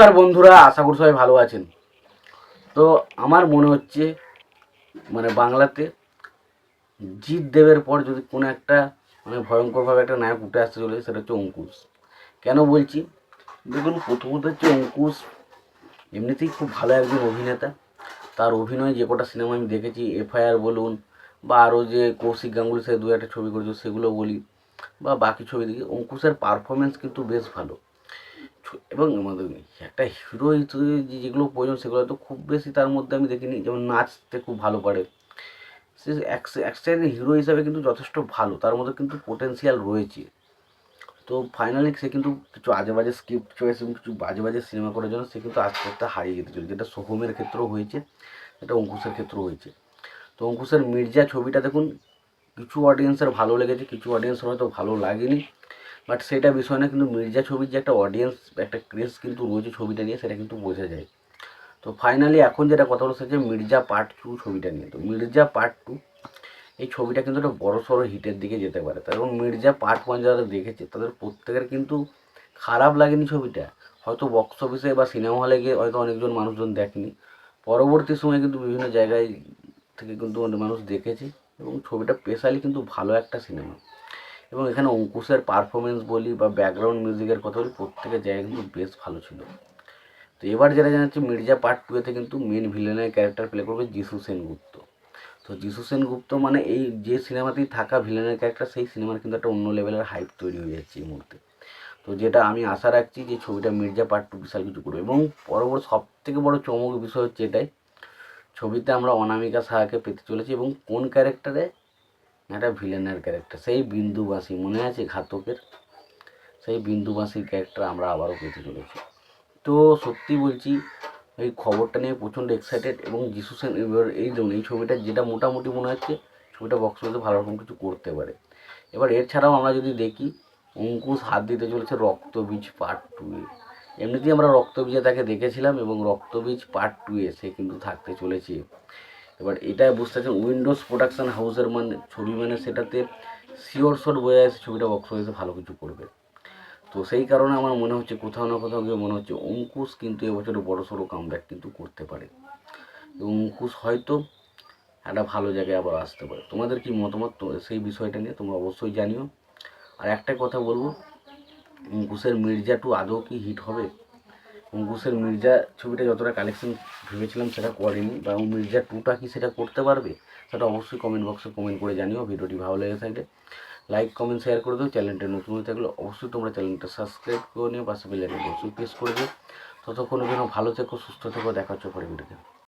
নমস্কার বন্ধুরা, আশা করি সবাই ভালো আছেন। তো আমার মনে হচ্ছে মানে বাংলাতে জিৎ দেবের পর যদি কোনো একটা মানে ভয়ঙ্করভাবে একটা নায়ক উঠে আসতে চলে সেটা হচ্ছে অঙ্কুশ। কেন বলছি? দেখুন, প্রথমত হচ্ছে অঙ্কুশ এমনিতেই খুব ভালো একজন অভিনেতা। তার অভিনয় যে কটা সিনেমা আমি দেখেছি, এফআইআর বলুন, বা আরও যে কৌশিক গাঙ্গুলির সাথে দু একটা ছবি করেছে, সেগুলো বলি, বা বাকি ছবি দেখি, অঙ্কুশের পারফরমেন্স কিন্তু বেশ ভালো। এবং আমাদের একটা হিরো যেগুলো প্রয়োজন সেগুলো তো খুব বেশি তার মধ্যে আমি দেখিনি। যেমন নাচতে খুব ভালো পারে। সে একসাইড হিরো হিসাবে কিন্তু যথেষ্ট ভালো। তার মধ্যে কিন্তু পোটেন্সিয়াল রয়েছে। তো ফাইনালি সে কিন্তু কিছু আজে বাজে স্ক্রিপ্ট চয়েস এবং কিছু বাজে বাজে সিনেমা করার জন্য সে কিন্তু আস্তে আস্তে হারিয়ে যেতে চলেছে। যেটা সোহমের ক্ষেত্রেও হয়েছে এটা অঙ্কুশের ক্ষেত্রেও হয়েছে। তো অঙ্কুশের মির্জা ছবিটা দেখুন, কিছু অডিয়েন্সের ভালো লেগেছে, কিছু অডিয়েন্সের হয়তো ভালো লাগেনি। বাট সেটা বিষয় না, কিন্তু মির্জা ছবির যে একটা অডিয়েন্স একটা ক্রেজ কিন্তু রয়েছে ছবিটা নিয়ে, সেটা কিন্তু বোঝা যায়। তো ফাইনালি এখন যেটা কথা বলছে যে মির্জা পার্ট টু ছবিটা নিয়ে। তো মির্জা পার্ট টু এই ছবিটা কিন্তু একটা বড় সড়ো হিটের দিকে যেতে পারে। তার এবং মির্জা পার্ট ওয়ান যারা দেখেছে, তাদের প্রত্যেকের কিন্তু খারাপ লাগেনি ছবিটা। হয়তো বক্স অফিসে বা সিনেমা হলে গিয়ে হয়তো অনেকজন মানুষজন দেখেনি। পরবর্তী সময়ে কিন্তু বিভিন্ন জায়গায় থেকে কিন্তু মানুষ দেখেছে এবং ছবিটা স্পেশালি কিন্তু ভালো একটা সিনেমা এবং এখানে অঙ্কুশের পারফরমেন্স বলি বা ব্যাকগ্রাউন্ড মিউজিকের কথা বলি, প্রত্যেকের জায়গায় কিন্তু বেশ ভালো ছিল। তো এবার যেটা জানাচ্ছি, মির্জা পার্ট টুয়েতে কিন্তু মেন ভিলেনের ক্যারেক্টার প্লে করবে যিশু সেনগুপ্ত। তো যিশু সেনগুপ্ত মানে এই যে সিনেমাতেই থাকা ভিলেনের ক্যারেক্টার সেই সিনেমার কিন্তু একটা অন্য লেভেলের হাইপ তৈরি হয়ে যাচ্ছে এই মুহূর্তে। তো যেটা আমি আশা রাখছি যে ছবিটা মির্জা পার্ট টু বিশাল কিছু করবে। এবং পরবর্তী সব থেকে বড় চমক বিষয় হচ্ছে এটাই, ছবিতে আমরা অনামিকা সাহাকে পেতে চলেছি এবং কোন ক্যারেক্টারে একটা ভিলেনের ক্যারেক্টার সেই বিন্দুবাসী, মনে আছে ঘাতকের? সেই বিন্দুবাসীর ক্যারেক্টার আমরা আবারও পেতে চলেছি। তো সত্যি বলছি, এই খবরটা নিয়ে প্রচণ্ড এক্সাইটেড এবং যিশু সেন এবার এই ধরুন এই ছবিটা যেটা মোটামুটি মনে হচ্ছে, ছবিটা বক্স অফিসে ভালো রকম কিছু করতে পারে। এবার এছাড়াও আমরা যদি দেখি, অঙ্কুশ হাত দিতে চলেছে রক্তবীজ পার্ট টুয়ে এমনিতেই আমরা রক্তবীজে তাকে দেখেছিলাম এবং রক্তবীজ পার্ট টুয়ে সে কিন্তু থাকতে চলেছে। এবার এটাই বুঝতে পারছেন উইন্ডোজ প্রোডাকশান হাউসের মানে ছবি মানে সেটাতে শিওর শট বোঝা যাচ্ছে ছবিটা বক্স অফিসে ভালো কিছু করবে। তো সেই কারণে আমার মনে হচ্ছে কোথাও না কোথাও গিয়ে মনে হচ্ছে অঙ্কুশ কিন্তু এবছরে বড় সড়ো কামব্যাক কিন্তু করতে পারে। এবং অঙ্কুশ হয়তো একটা ভালো জায়গায় আবার আসতে পারে। তোমাদের কি মতামত সেই বিষয়টা নিয়ে তোমরা অবশ্যই জানিও। আর একটা কথা বলব, অঙ্কুশের মির্জা টু আদৌ কি হিট হবে? অঙ্কুশের মির্জা ছবিটা যতটা কালেকশন ভেবেছিলাম সেটা করেনি, বা মির্জা টুটা কি সেটা করতে পারবে? সেটা অবশ্যই কমেন্ট বক্সে কমেন্ট করে জানিও, ভিডিওটি ভালো লেগে থাকলে লাইক কমেন্ট শেয়ার করে দিও। চ্যানেলটা নতুন হয়ে থাকলে অবশ্যই তোমরা চ্যানেলটা সাবস্ক্রাইব করে নিও, পাশে বেলাইকে অবশ্যই প্রেস করে দিও। ততক্ষণ যেন ভালো থেকো, সুস্থ থেকো, দেখা হচ্ছে পরে ভিডিওতে